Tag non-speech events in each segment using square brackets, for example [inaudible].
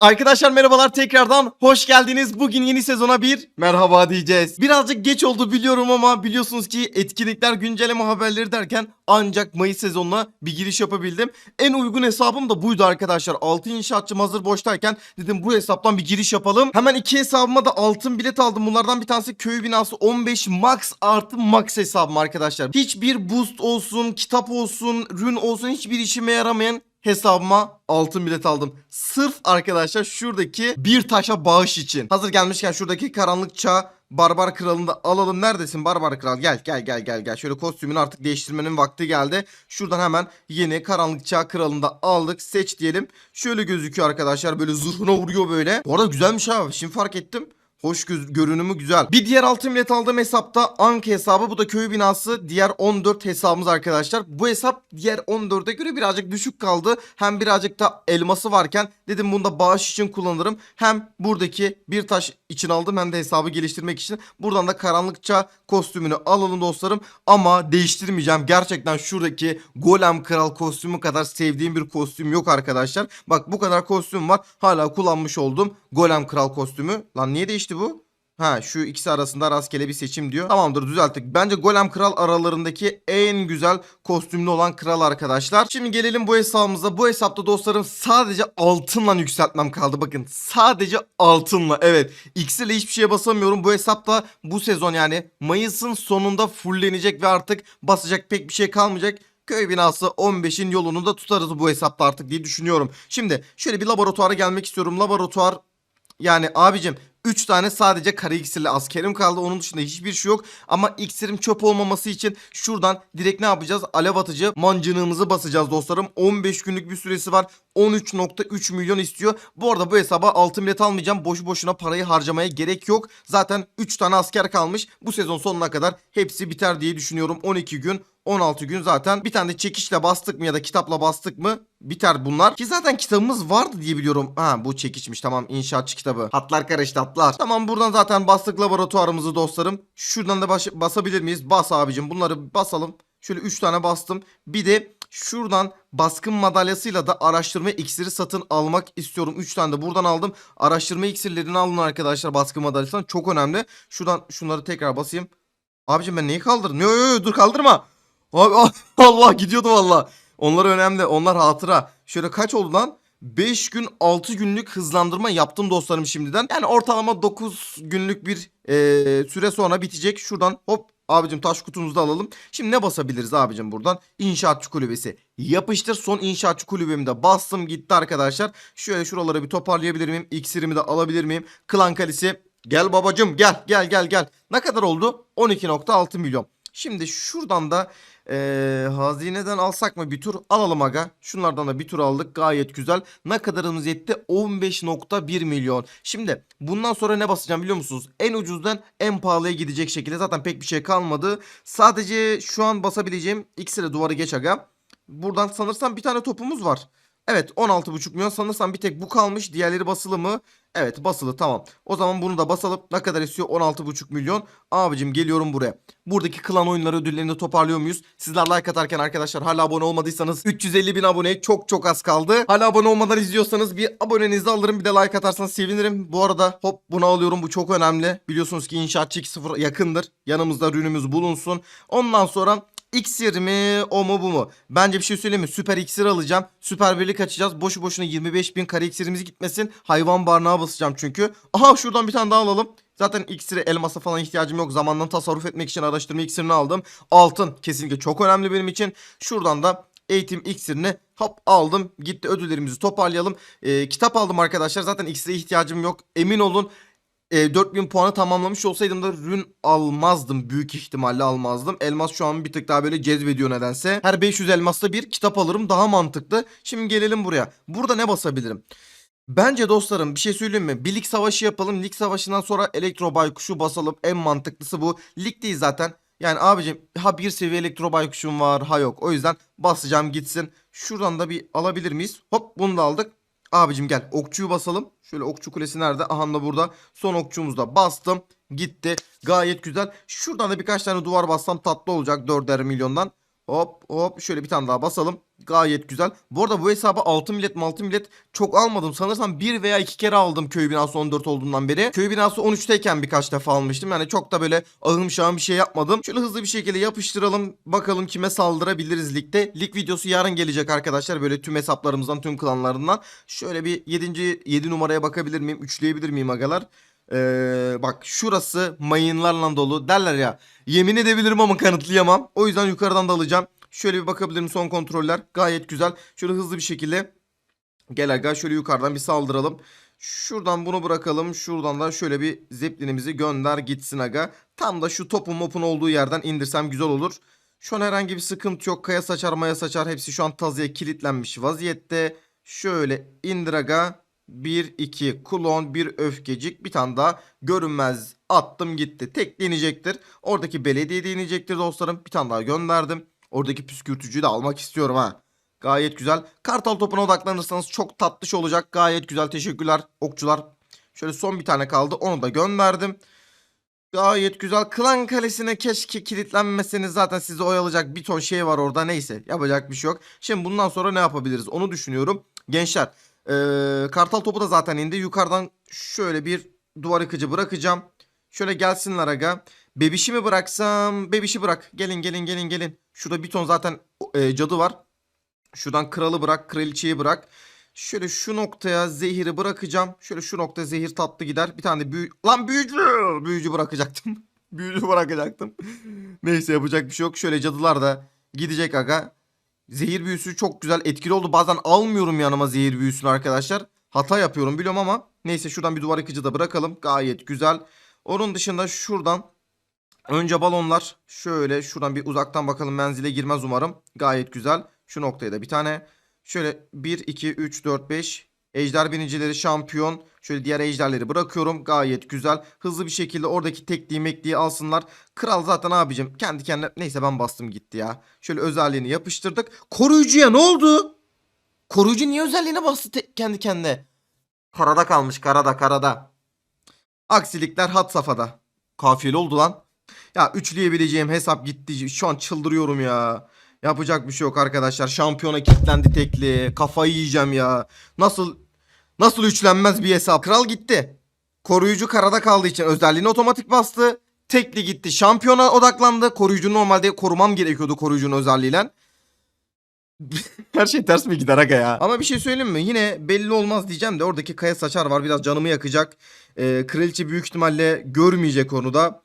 Arkadaşlar merhabalar tekrardan hoş geldiniz. Bugün yeni sezona bir merhaba diyeceğiz. Birazcık geç oldu biliyorum ama biliyorsunuz ki etkinlikler güncelleme haberleri derken ancak Mayıs sezonuna bir giriş yapabildim. En uygun hesabım da buydu arkadaşlar. Altın inşaatçım hazır boştayken dedim bu hesaptan bir giriş yapalım. Hemen iki hesabıma da altın bilet aldım. Bunlardan bir tanesi köy binası 15 max artı max hesabım arkadaşlar. Hiçbir boost olsun, kitap olsun, rün olsun hiçbir işime yaramayan hesabıma altın bilet aldım. Sırf arkadaşlar şuradaki bir taşa bağış için. Hazır gelmişken şuradaki karanlık çağ Barbar Kralı'nı da alalım. Neredesin Barbar Kral? Gel gel gel gel gel. Şöyle kostümünü artık değiştirmenin vakti geldi. Şuradan hemen yeni Karanlık Çağ Kralı'nı da aldık. Seç diyelim. Şöyle gözüküyor arkadaşlar. Böyle zırhına vuruyor böyle. Bu arada güzelmiş abi. Şimdi fark ettim. Hoş görünümü güzel. Bir diğer altın bilet aldığım hesapta Anka hesabı. Bu da köy binası. Diğer 14 hesabımız arkadaşlar. Bu hesap diğer 14'e göre birazcık düşük kaldı. Hem birazcık da elması varken dedim bunu da bağış için kullanırım. Hem buradaki bir taş için aldım hem de hesabı geliştirmek için. Buradan da karanlıkça kostümünü alalım dostlarım. Ama değiştirmeyeceğim. Gerçekten şuradaki Golem Kral kostümü kadar sevdiğim bir kostüm yok arkadaşlar. Bak bu kadar kostüm var. Hala kullanmış oldum. Golem Kral kostümü. Lan niye değişti bu? Ha şu ikisi arasında rastgele bir seçim diyor. Tamamdır düzelttik. Bence Golem Kral aralarındaki en güzel kostümlü olan kral arkadaşlar. Şimdi gelelim bu hesabımıza. Bu hesapta dostlarım sadece altınla yükseltmem kaldı. Bakın sadece altınla. Evet X ile hiçbir şeye basamıyorum. Bu hesapta bu sezon yani Mayıs'ın sonunda fullenecek ve artık basacak pek bir şey kalmayacak. Köy binası 15'in yolunu da tutarız bu hesapta artık diye düşünüyorum. Şimdi şöyle bir laboratuvara gelmek istiyorum. Laboratuvar yani abicim 3 tane sadece kara iksirli askerim kaldı. Onun dışında hiçbir şey yok. Ama iksirim çöp olmaması için şuradan direkt ne yapacağız? Alev atıcı mancınığımızı basacağız dostlarım. 15 günlük bir süresi var. 13.3 milyon istiyor. Bu arada bu hesaba altın bilet almayacağım. Boşu boşuna parayı harcamaya gerek yok. Zaten 3 tane asker kalmış. Bu sezon sonuna kadar hepsi biter diye düşünüyorum. 12 gün 16 gün zaten bir tane de çekişle bastık mı ya da kitapla bastık mı biter bunlar. Ki zaten kitabımız vardı diye biliyorum. Ha bu çekişmiş tamam inşaatçı kitabı. Hatlar karıştı hatlar. Tamam buradan zaten bastık laboratuvarımızı dostlarım. Şuradan da baş- basabilir miyiz? Bas abicim bunları basalım. Şöyle 3 tane bastım. Bir de şuradan baskın madalyasıyla da araştırma iksiri satın almak istiyorum. 3 tane de buradan aldım. Araştırma iksirlerini alın arkadaşlar baskın madalyasından. Çok önemli. Şuradan şunları tekrar basayım. Abicim ben neyi kaldırdım? Yo yo yo dur kaldırma. Abi [laughs] Allah gidiyordu valla. Onlar önemli. Onlar hatıra. Şöyle kaç oldu lan? 5 gün 6 günlük hızlandırma yaptım dostlarım şimdiden. Yani ortalama 9 günlük bir eee, süre sonra bitecek. Şuradan hop abicim taş kutumuzu da alalım. Şimdi ne basabiliriz abicim buradan? İnşaatçı kulübesi. Yapıştır son inşaatçı kulübemi de bastım gitti arkadaşlar. Şöyle şuraları bir toparlayabilir miyim? İksirimi de alabilir miyim? Klan kalesi. Gel babacım gel gel gel gel. Ne kadar oldu? 12.6 milyon. Şimdi şuradan da eee, hazineden alsak mı bir tur? Alalım aga. Şunlardan da bir tur aldık. Gayet güzel. Ne kadarımız yetti? 15.1 milyon. Şimdi bundan sonra ne basacağım biliyor musunuz? En ucuzdan en pahalıya gidecek şekilde. Zaten pek bir şey kalmadı. Sadece şu an basabileceğim X'e duvarı geç aga. Buradan sanırsam bir tane topumuz var. Evet 16.5 milyon sanırsam bir tek bu kalmış. Diğerleri basılı mı? Evet basılı tamam. O zaman bunu da basalım. Ne kadar istiyor? 16.5 milyon. Abicim geliyorum buraya. Buradaki klan oyunları ödüllerini toparlıyor muyuz? Sizler like atarken arkadaşlar hala abone olmadıysanız 350 bin aboneye çok çok az kaldı. Hala abone olmadan izliyorsanız bir abonenizi alırım bir de like atarsanız sevinirim. Bu arada hop bunu alıyorum bu çok önemli. Biliyorsunuz ki inşaatçı 2.0 yakındır. Yanımızda ürünümüz bulunsun. Ondan sonra İksir mi o mu bu mu? Bence bir şey söyleyeyim mi? Süper iksir alacağım. Süper birlik açacağız. Boşu boşuna 25 bin kare iksirimiz gitmesin. Hayvan barınağı basacağım çünkü. Aha şuradan bir tane daha alalım. Zaten iksire elmasa falan ihtiyacım yok. Zamandan tasarruf etmek için araştırma iksirini aldım. Altın kesinlikle çok önemli benim için. Şuradan da eğitim iksirini hop aldım. Gitti ödüllerimizi toparlayalım. Ee, kitap aldım arkadaşlar. Zaten iksire ihtiyacım yok. Emin olun e, 4000 puanı tamamlamış olsaydım da rün almazdım. Büyük ihtimalle almazdım. Elmas şu an bir tık daha böyle cezbediyor nedense. Her 500 elmasla bir kitap alırım daha mantıklı. Şimdi gelelim buraya. Burada ne basabilirim? Bence dostlarım bir şey söyleyeyim mi? Bir lig savaşı yapalım. Lig savaşından sonra elektro baykuşu basalım. En mantıklısı bu. Lig değil zaten. Yani abicim ha bir seviye elektro baykuşum var ha yok. O yüzden basacağım gitsin. Şuradan da bir alabilir miyiz? Hop bunu da aldık. Abicim gel okçuyu basalım. Şöyle okçu kulesi nerede? Aha da burada. Son okçumuzu da bastım. Gitti. Gayet güzel. Şuradan da birkaç tane duvar bassam tatlı olacak 4'er milyondan. Hop hop şöyle bir tane daha basalım. Gayet güzel. Bu arada bu hesabı 6 millet 6 millet çok almadım. Sanırsam bir veya iki kere aldım köy binası 14 olduğundan beri. Köy binası 13'teyken birkaç defa almıştım. Yani çok da böyle ahım şahım bir şey yapmadım. Şöyle hızlı bir şekilde yapıştıralım. Bakalım kime saldırabiliriz ligde. Lig videosu yarın gelecek arkadaşlar. Böyle tüm hesaplarımızdan tüm klanlarından. Şöyle bir 7. 7 numaraya bakabilir miyim? Üçleyebilir miyim agalar? Ee, bak şurası mayınlarla dolu derler ya. Yemin edebilirim ama kanıtlayamam. O yüzden yukarıdan da alacağım. Şöyle bir bakabilirim son kontroller. Gayet güzel. Şöyle hızlı bir şekilde. Gel aga şöyle yukarıdan bir saldıralım. Şuradan bunu bırakalım. Şuradan da şöyle bir zeplinimizi gönder gitsin aga. Tam da şu topun mopun olduğu yerden indirsem güzel olur. Şu an herhangi bir sıkıntı yok. Kaya saçar maya saçar hepsi şu an tazıya kilitlenmiş vaziyette. Şöyle indir aga. 1 2 klon bir öfkecik bir tane daha görünmez attım gitti. Tek deneyecektir. Oradaki belediye deneyecektir dostlarım. Bir tane daha gönderdim. Oradaki püskürtücüyü de almak istiyorum ha. Gayet güzel. Kartal topuna odaklanırsanız çok tatlış olacak. Gayet güzel. Teşekkürler okçular. Şöyle son bir tane kaldı. Onu da gönderdim. Gayet güzel. Klan kalesine keşke kilitlenmeseniz zaten sizi oyalayacak bir ton şey var orada. Neyse yapacak bir şey yok. Şimdi bundan sonra ne yapabiliriz onu düşünüyorum. Gençler ee, kartal topu da zaten indi. Yukarıdan şöyle bir duvar yıkıcı bırakacağım. Şöyle gelsinler aga. Bebişi mi bıraksam? Bebişi bırak. Gelin gelin gelin gelin. Şurada bir ton zaten e, cadı var. Şuradan kralı bırak. Kraliçeyi bırak. Şöyle şu noktaya zehiri bırakacağım. Şöyle şu noktaya zehir tatlı gider. Bir tane de büyü... Lan büyücü! Büyücü bırakacaktım. [laughs] büyücü bırakacaktım. Neyse yapacak bir şey yok. Şöyle cadılar da gidecek aga. Zehir büyüsü çok güzel etkili oldu. Bazen almıyorum yanıma zehir büyüsünü arkadaşlar. Hata yapıyorum biliyorum ama neyse şuradan bir duvar yıkıcı da bırakalım. Gayet güzel. Onun dışında şuradan önce balonlar şöyle şuradan bir uzaktan bakalım menzile girmez umarım. Gayet güzel. Şu noktaya da bir tane şöyle 1 2 3 4 5 Ejder binicileri şampiyon. Şöyle diğer ejderleri bırakıyorum. Gayet güzel. Hızlı bir şekilde oradaki tekliği mekliği alsınlar. Kral zaten abicim kendi kendine. Neyse ben bastım gitti ya. Şöyle özelliğini yapıştırdık. Koruyucuya ne oldu? Koruyucu niye özelliğine bastı kendi kendine? Karada kalmış karada karada. Aksilikler had safhada. Kafiyeli oldu lan. Ya üçleyebileceğim hesap gitti. Şu an çıldırıyorum ya. Yapacak bir şey yok arkadaşlar. Şampiyona kilitlendi tekli. Kafayı yiyeceğim ya. Nasıl nasıl üçlenmez bir hesap. Kral gitti. Koruyucu karada kaldığı için özelliğini otomatik bastı. Tekli gitti. Şampiyona odaklandı. Koruyucu normalde korumam gerekiyordu koruyucunun özelliğiyle. [laughs] Her şey ters mi gider aga ya? Ama bir şey söyleyeyim mi? Yine belli olmaz diyeceğim de oradaki kaya saçar var. Biraz canımı yakacak. Ee, kraliçe büyük ihtimalle görmeyecek onu da.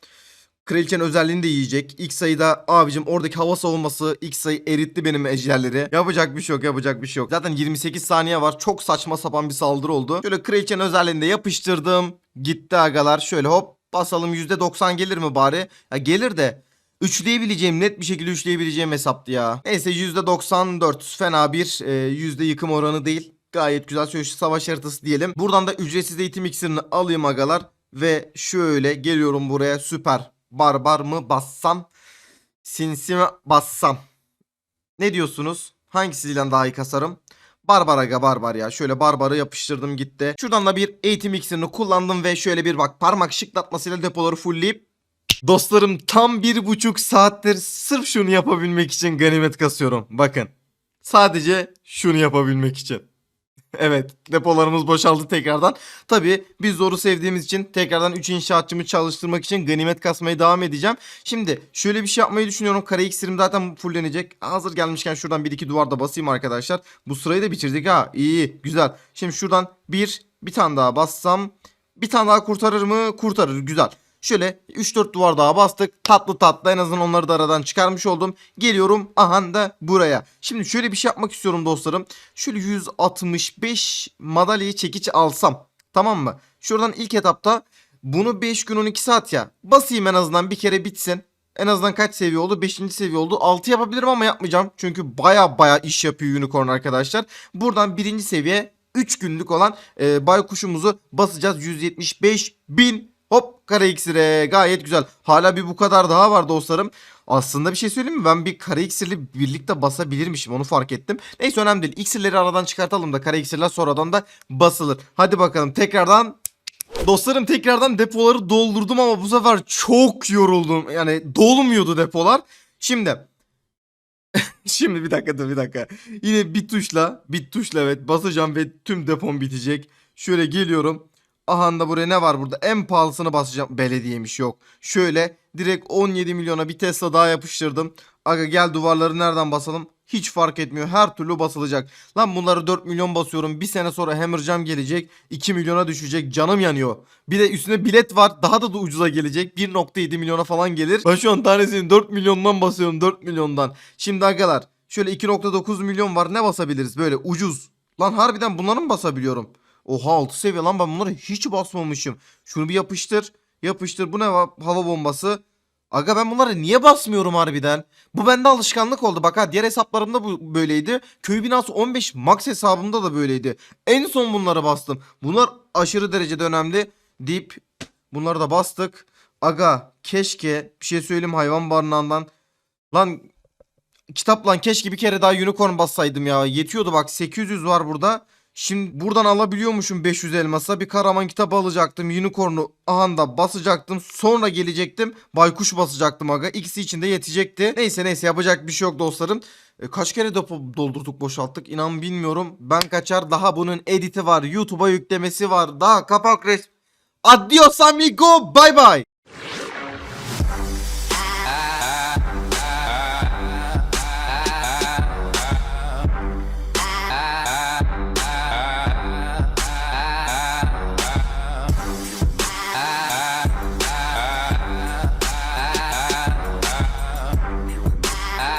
Kraliçenin özelliğini de yiyecek. İlk sayıda abicim oradaki hava savunması ilk sayı eritti benim ejderleri. Yapacak bir şey yok yapacak bir şey yok. Zaten 28 saniye var. Çok saçma sapan bir saldırı oldu. Şöyle kraliçenin özelliğini de yapıştırdım. Gitti agalar. Şöyle hop basalım %90 gelir mi bari? Ya gelir de Üçleyebileceğim net bir şekilde üçleyebileceğim hesaptı ya. Neyse %94 fena bir e, yüzde yıkım oranı değil. Gayet güzel şu savaş haritası diyelim. Buradan da ücretsiz eğitim iksirini alayım agalar. Ve şöyle geliyorum buraya süper. Barbar mı bassam? Sinsi mi bassam? Ne diyorsunuz? Hangisiyle daha iyi kasarım? Barbar aga barbar ya. Şöyle barbarı yapıştırdım gitti. Şuradan da bir eğitim iksirini kullandım ve şöyle bir bak parmak şıklatmasıyla depoları fullleyip Dostlarım tam bir buçuk saattir sırf şunu yapabilmek için ganimet kasıyorum. Bakın. Sadece şunu yapabilmek için. Evet depolarımız boşaldı tekrardan. Tabi biz zoru sevdiğimiz için tekrardan 3 inşaatçımı çalıştırmak için ganimet kasmaya devam edeceğim. Şimdi şöyle bir şey yapmayı düşünüyorum. Kara iksirim zaten fullenecek. Hazır gelmişken şuradan bir iki duvarda basayım arkadaşlar. Bu sırayı da bitirdik ha. İyi güzel. Şimdi şuradan bir bir tane daha bassam. Bir tane daha kurtarır mı? Kurtarır güzel. Şöyle 3-4 duvar daha bastık. Tatlı tatlı en azından onları da aradan çıkarmış oldum. Geliyorum aha da buraya. Şimdi şöyle bir şey yapmak istiyorum dostlarım. Şöyle 165 madalyayı çekiç alsam. Tamam mı? Şuradan ilk etapta bunu 5 gün 12 saat ya. Basayım en azından bir kere bitsin. En azından kaç seviye oldu? 5. seviye oldu. 6 yapabilirim ama yapmayacağım. Çünkü baya baya iş yapıyor unicorn arkadaşlar. Buradan 1. seviye 3 günlük olan e, baykuşumuzu basacağız. 175 bin Kare iksire gayet güzel. Hala bir bu kadar daha var dostlarım. Aslında bir şey söyleyeyim mi? Ben bir kare iksirli birlikte basabilirmişim onu fark ettim. Neyse önemli değil. İksirleri aradan çıkartalım da kare iksirler sonradan da basılır. Hadi bakalım tekrardan Dostlarım tekrardan depoları doldurdum ama bu sefer çok yoruldum. Yani dolmuyordu depolar. Şimdi [laughs] Şimdi bir dakika dur bir dakika. Yine bir tuşla bir tuşla evet basacağım ve tüm depom bitecek. Şöyle geliyorum. Aha da buraya ne var burada? En pahalısını basacağım. Belediyemiş yok. Şöyle direkt 17 milyona bir Tesla daha yapıştırdım. Aga gel duvarları nereden basalım? Hiç fark etmiyor. Her türlü basılacak. Lan bunları 4 milyon basıyorum. Bir sene sonra Hammerjam gelecek. 2 milyona düşecek. Canım yanıyor. Bir de üstüne bilet var. Daha da, da ucuza gelecek. 1.7 milyona falan gelir. Ben şu an tanesini 4 milyondan basıyorum. 4 milyondan. Şimdi agalar şöyle 2.9 milyon var. Ne basabiliriz böyle ucuz. Lan harbiden bunları mı basabiliyorum? Oha 6 seviye lan ben bunları hiç basmamışım. Şunu bir yapıştır. Yapıştır. Bu ne? Hava bombası. Aga ben bunları niye basmıyorum harbiden? Bu bende alışkanlık oldu. Bak ha diğer hesaplarımda bu böyleydi. Köy binası 15 max hesabımda da böyleydi. En son bunları bastım. Bunlar aşırı derecede önemli. Deyip bunları da bastık. Aga keşke bir şey söyleyeyim hayvan barınağından. Lan kitap lan keşke bir kere daha unicorn bassaydım ya. Yetiyordu bak 800 var burada. Şimdi buradan alabiliyormuşum 500 elmasa. Bir karaman kitabı alacaktım. Unicorn'u ahanda basacaktım. Sonra gelecektim. Baykuş basacaktım aga. İkisi için de yetecekti. Neyse neyse yapacak bir şey yok dostlarım. E, kaç kere depo doldurduk boşalttık inan bilmiyorum. Ben kaçar daha bunun editi var. YouTube'a yüklemesi var. Daha kapak res... Adios amigo. Bye bye.